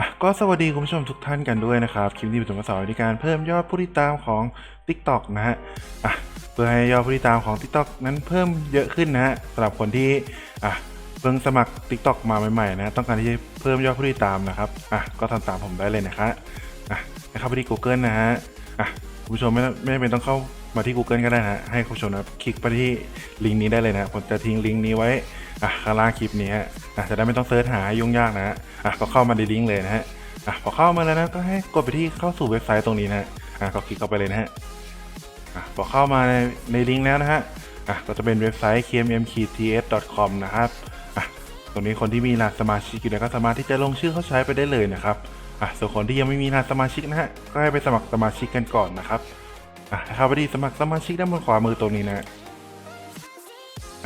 อะก็สวัสดีคุณผู้ชมทุกท่านกันด้วยนะครับ คลิปนี้เป็นตัวสอนในการเพิ่มยอดผู้ติดตามของ TikTok นะฮะอะเพื่อให้ยอดผู้ติดตามของ TikTok นั้นเพิ่มเยอะขึ้นนะฮะสำหรับคนที่อะเพิ่งสมัคร TikTok มาใหม่ๆนะต้องการที่จะเพิ่มยอดผู้ติดตามนะครับอะก็ทำตามผมได้เลยนะครับอะให้เข้าไปที่ Google นะฮะอะคุณผู้ชมไม่ต้องไม่จำเป็นต้องเข้ามาที่ Google ก็ได้นะให้คุณผู้ชมนะคลิกไปที่ลิงก์นี้ได้เลยนะผมจะทิ้งลิงก์นี้ไว้ อะข้างล่างคลิปนี้ฮะอะจะได้ไม่ต้องเซิร์ชหายุ่งยากนะฮะอะก็เข้ามาในลิงก์เลยนะฮะอะพอเข้ามาแล้วนะก็ให้กดไปที่เข้าสู่เว็บไซต์ตรงนี้นะฮะอะก็คลิกเข้าไปเลยนะฮะอะพอเข้ามาในในลิงก์แล้วนะฮะอะก็จะเป็นเว็บไซต์ kmm-ts.com นะครับอะตรงนี้คนที่มีรหัสสมาชิกอยู่เนี่ยก็สามารถที่จะลงชื่อเข้าใช้ไปได้เลยนะครับอะส่วนคนที่ยังไม่มีรหัสสมาชิกนะฮะก็ให้ไปสมัครสมาชิกกันก่อนนะครับอะเข้าไปที่สมัครสมาชิกด้านบนขวามือตรงนี้นะ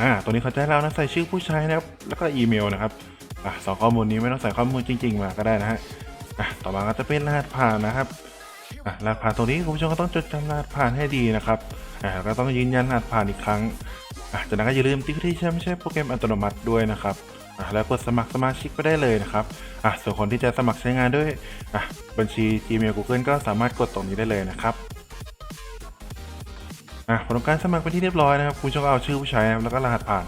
อ่าตรงนี้เขาจะให้เรานะใส่ชื่อผู้ใช้นะครับ แล้วก็อีเมลนะครับอะสองข้อมูลนี้ไม่ต้องใส่ข้อมูลจริง ๆ มาก็ได้นะฮะอะต่อมาก็จะเป็นรหัสผ่านนะครับอะรหัสผ่านตรงนี้คุณผู้ชมก็ต้องจดจำรหัสผ่านให้ดีนะครับอะก็ต้องยืนยันรหัสผ่านอีกครั้งอะจากนั้นก็อย่าลืมติ๊กที่ใช่ไม่ใช่โปรแกรมอัตโนมัติด้วยนะครับอะแล้วกดสมัครสมาชิกไปได้เลยนะครับอะส่วนคนที่จะสมัครใช้งานด้วยอะบัญชี Gmail Google ก็สามารถกดตรงนี้ได้เลยนะครับ อะผลการสมัครเป็นที่เรียบร้อยนะครับคุณผู้ชมก็เอาชื่อผู้ใช้แล้วก็รหัสผ่าน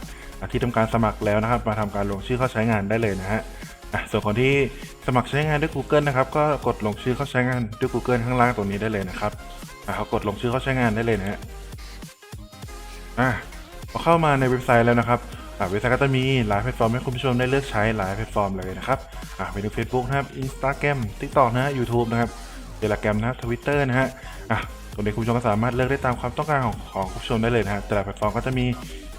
ที่ทำการสมัครแล้วนะครับ มาทำการลงชื่อเข้าใช้งานได้เลยนะฮะอะส่วนคนที่สมัครใช้งานด้วย Google นะครับ ก็กดลงชื่อเข้าใช้งานด้วย Google ข้างล่างตรงนี้ได้เลยนะครับอะเขากดลงชื่อเข้าใช้งานได้เลยนะฮะอะพอเข้ามาในเว็บไซต์แล้วนะครับอะเว็บไซต์ก็จะมีหลายแพลตฟอร์มให้คุณผู้ชมได้เลือกใช้หลายแพลตฟอร์มเลยนะครับอะไปดู Facebook นะครับ Instagram TikTok นะฮะ YouTube นะครับ Telegram นะครับ Twitter นะฮะอะ ตรงนี้คุณผู้ชมก็สามารถเลือกได้ตามความต้องการของของคุณผู้ชมได้เลยนะฮะแต่ละแพลตฟอร์มก็จะมี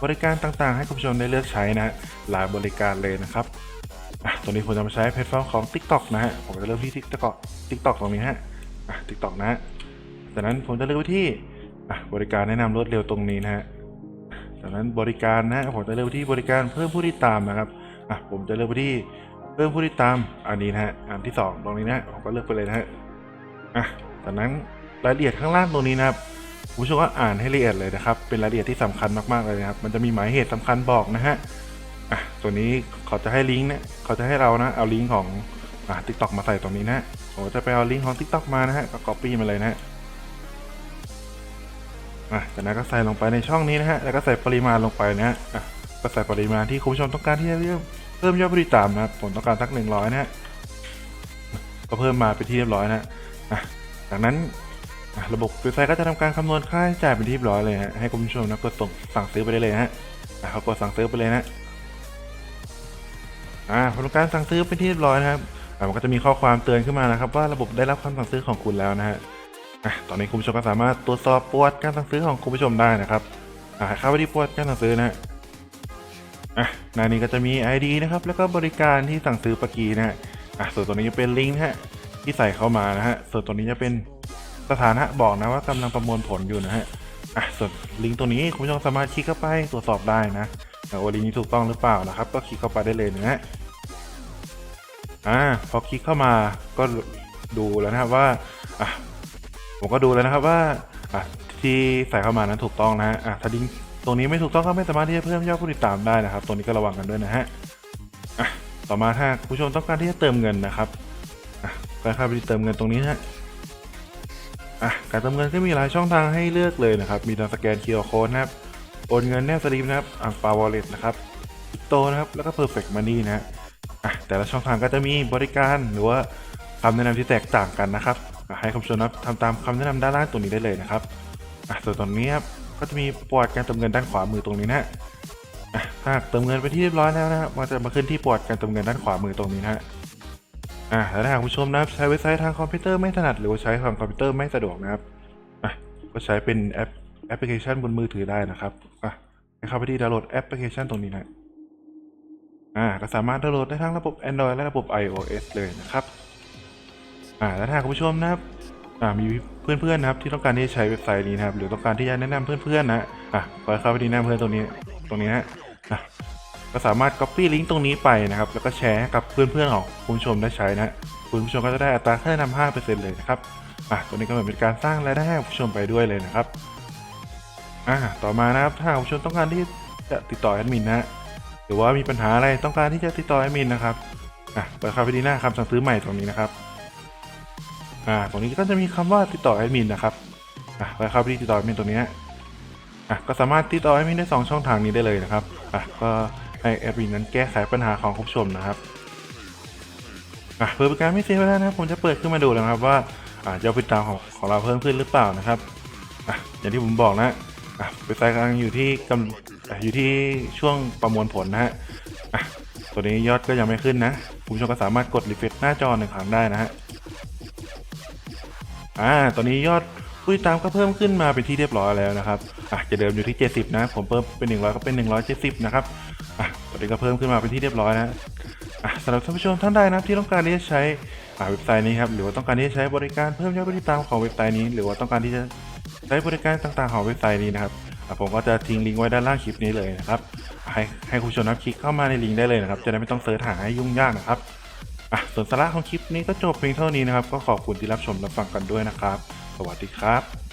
บริการต่างๆ ให้คุณผู้ชมได้เลือกใช้นะฮะหลายบริการเลยนะครับตรงนี้ผมจะมาใช้แพลตฟอร์มของ TikTok นะฮะผมจะเริ่มที่ TikTok TikTok ตรงนี้ฮะอะ TikTok นะฮะจากนั้นผมจะเลือกไปที่บริการแนะนำรวดเร็วตรงนี้นะฮะจากนั้นบริการนะฮะผมจะเลือกที่บริการเพิ่มผู้ติดตามนะครับอะผมจะเลือกไปที่เพิ่มผู้ติดตามอันนี้นะฮะอันที่สองตรงนี้นะฮะผมก็เลือกไปเลยนะฮะอะจากนั้น รายละเอียดข้างล่างตรงนี้นะครับคุณผู้ชมก็อ่านให้ละเอียดเลยนะครับ เป็นรายละเอียดที่สำคัญมากๆเลยนะครับ มันจะมีหมายเหตุสำคัญบอกนะฮะอะตัวนี้เขาจะให้ลิงก์เนี่ยเขาจะให้เรานะ เอาลิงก์ของอะทิกตอกมาใส่ตรงนี้นะผมจะไปเอาลิงก์ของ TikTok มานะฮะก็ copy มาเลยนะฮะอะจากนั้นก็ใส่ลงไปในช่องนี้นะฮะ แล้วก็ใส่ปริมาณลงไปนะฮะอะก็ใส่ปริมาณที่คุณผู้ชมต้องการที่จะเพิ่มเพิ่มยอดผู้ติดตามนะครับผมต้องการสักหนึ่งร้อยนะฮะก็เพิ่มมาเป็นที่เรียบร้อยนะฮะอะจากนั้น ระบบเว็บไซต์ก็จะทำการคำนวณค่าใช้จ่ายเป็นที่เรียบร้อยเลยฮะให้คุณผู้ชมนะกดส่งสั่งซื้อไปได้เลยฮะเขากดสั่งซื้อไปเลยนะอ่าผลการสั่งซื้อเป็นที่เรียบร้อยนะครับอ่ามันก็จะมีข้อความเตือนขึ้นมานะครับ ว่าระบบได้รับคำสั่งซื้อของคุณแล้วนะฮะอะตอนนี้คุณผู้ชมก็สามารถตรวจสอบประวัติการสั่งซื้อของคุณผู้ชมได้นะครับอ่าเข้าไปที่ประวัติการสั่งซื้อนะฮะอะหน้านี้ก็จะมี ID นะครับ แล้วก็บริการที่สั่งซื้อปกีนะฮะอะส่วนตัวนี้จะเป็นลิงก์ฮะที่ใส่เข้ามานะฮะส่วนตัวนี้จะเป็น สถานะบอกนะว่ากำลังประมวลผลอยู่นะฮะอะส่วนลิงก์ตรงนี้คุณผู้ชมสามารถคลิกเข้าไปตรวจสอบได้นะว่าลิงก์นี้ถูกต้องหรือเปล่านะครับ ก็คลิกเข้าไปได้เลยนะฮะอ่าพอคลิกเข้ามาก็ดูแล้วนะครับว่าอะผมก็ดูแล้วนะครับว่าอะที่ใส่เข้ามานั้นถูกต้องนะฮะอะถ้าลิงก์ตรงนี้ไม่ถูกต้องก็ไม่สามารถที่จะเพิ่มยอดผู้ติดตามได้นะครับ ตรงนี้ก็ระวังกันด้วยนะฮะอะต่อมาถ้าคุณผู้ชมต้องการที่จะเติมเงินนะครับอะก็เข้าไปเติมเงินตรงนี้นะฮะ อะการเติมเงินก็มีหลายช่องทางให้เลือกเลยนะครับ มีทางสแกน QR Code นะครับ โอนเงินแนบสลิปนะครับอ่างปาวอลเล็ตนะครับโตนะครับ แล้วก็ Perfect Money นะฮะอะแต่ละช่องทางก็จะมีบริการหรือว่าคำแนะนำที่แตกต่างกันนะครับ ให้คุณผู้ชมนะทำตามคำแนะนำด้านล่างตรงนี้ได้เลยนะครับอะส่วนตรงนี้ครับก็จะมีประวัติการเติมเงินด้านขวามือตรงนี้นะฮะอะถ้าเติมเงินไปที่เรียบร้อยแล้วนะครับมันจะมาขึ้นที่ประวัติการเติมเงินด้านขวามือตรงนี้นะฮะ อะแล้วถ้าหากคุณผู้ชมนะครับใช้เว็บไซต์ทางคอมพิวเตอร์ไม่ถนัดหรือว่าใช้ทางคอมพิวเตอร์ไม่สะดวกนะครับอะก็ใช้เป็นแอปแอปพลิเคชันบนมือถือได้นะครับอะให้เข้าไปที่ดาวน์โหลดแอปพลิเคชันตรงนี้นะอ่าก็สามารถดาวน์โหลดได้ทั้งระบบ Android และระบบ iOS เลยนะครับอ่าแล้วถ้าคุณผู้ชมนะครับอ่ามีเพื่อนๆนะครับที่ต้องการที่จะใช้เว็บไซต์นี้นะครับหรือต้องการที่จะแนะนำเพื่อนๆนะอะก็เข้าไปที่หน้าเพื่อนตรงนี้ตรงนี้นะอะ ก็สามารถ copy ลิงก์ตรงนี้ไปนะครับ แล้วก็แชร์ให้กับเพื่อนๆของคุณผู้ชมได้ใช้นะคุณผู้ชมก็จะได้อัตราค่าแนะนำ5%เลยนะครับอะตัวนี้ก็เหมือนเป็นการสร้างรายได้ให้ผู้ชมไปด้วยเลยนะครับอ่าต่อมานะครับถ้าผู้ชมต้องการที่จะติดต่อแอดมินนะหรือว่ามีปัญหาอะไรต้องการที่จะติดต่อแอดมินนะครับอะเปิดเข้าไปที่หน้าคำสั่งซื้อใหม่ตรงนี้นะครับอ่าตรงนี้ก็จะมีคำว่าติดต่อแอดมินนะครับอะเปิดเข้าไปที่ติดต่อแอดมินตรงนี้อะก็สามารถติดต่อแอดมินได้สองช่องทางนี้ได้เลยนะครับอะก็ ให้แอดมินนั้นแก้ไขปัญหาของคุณผู้ชมนะครับอะเพื่อเป็นการไม่เสียเวลานะครับผมจะเปิดขึ้นมาดูนะครับว่าอ่ายอดติดตามของของเราเพิ่มขึ้นหรือเปล่านะครับอะอย่างที่ผมบอกนะอะเว็บไซต์กำลังอยู่ที่กำอะอยู่ที่ช่วงประมวลผลนะฮะอะตัวนี้ยอดก็ยังไม่ขึ้นนะคุณผู้ชมก็สามารถกดรีเฟรชหน้าจอหนึ่งครั้งได้นะฮะอ่าตอนนี้ยอดผู้ติดตามก็เพิ่มขึ้นมาเป็นที่เรียบร้อยแล้วนะครับอะจะเดิมอยู่ที่ 70 นะ ผมเพิ่มเป็น 100 ก็เป็น 170 นะครับ อะตอนนี้ก็เพิ่มขึ้นมาเป็นที่เรียบร้อยนะอะสำหรับท่านผู้ชมท่านใดนะที่ต้องการที่จะใช้อ่าเว็บไซต์นี้ครับหรือว่าต้องการที่จะใช้บริการเพิ่มยอดผู้ติดตามของเว็บไซต์นี้ หรือว่าต้องการที่จะใช้บริการต่างๆของเว็บไซต์นี้นะครับผมก็จะทิ้งลิงก์ไว้ด้านล่างคลิปนี้เลยนะครับให้ให้คุณผู้ชมนับคลิกเข้ามาในลิงก์ได้เลยนะครับ จะได้ไม่ต้องเสิร์ชหาให้ยุ่งยากนะครับอะส่วนสาระของคลิปนี้ก็จบเพียงเท่านี้นะครับ ก็ขอบคุณที่รับชมรับฟังกันด้วยนะครับ สวัสดีครับ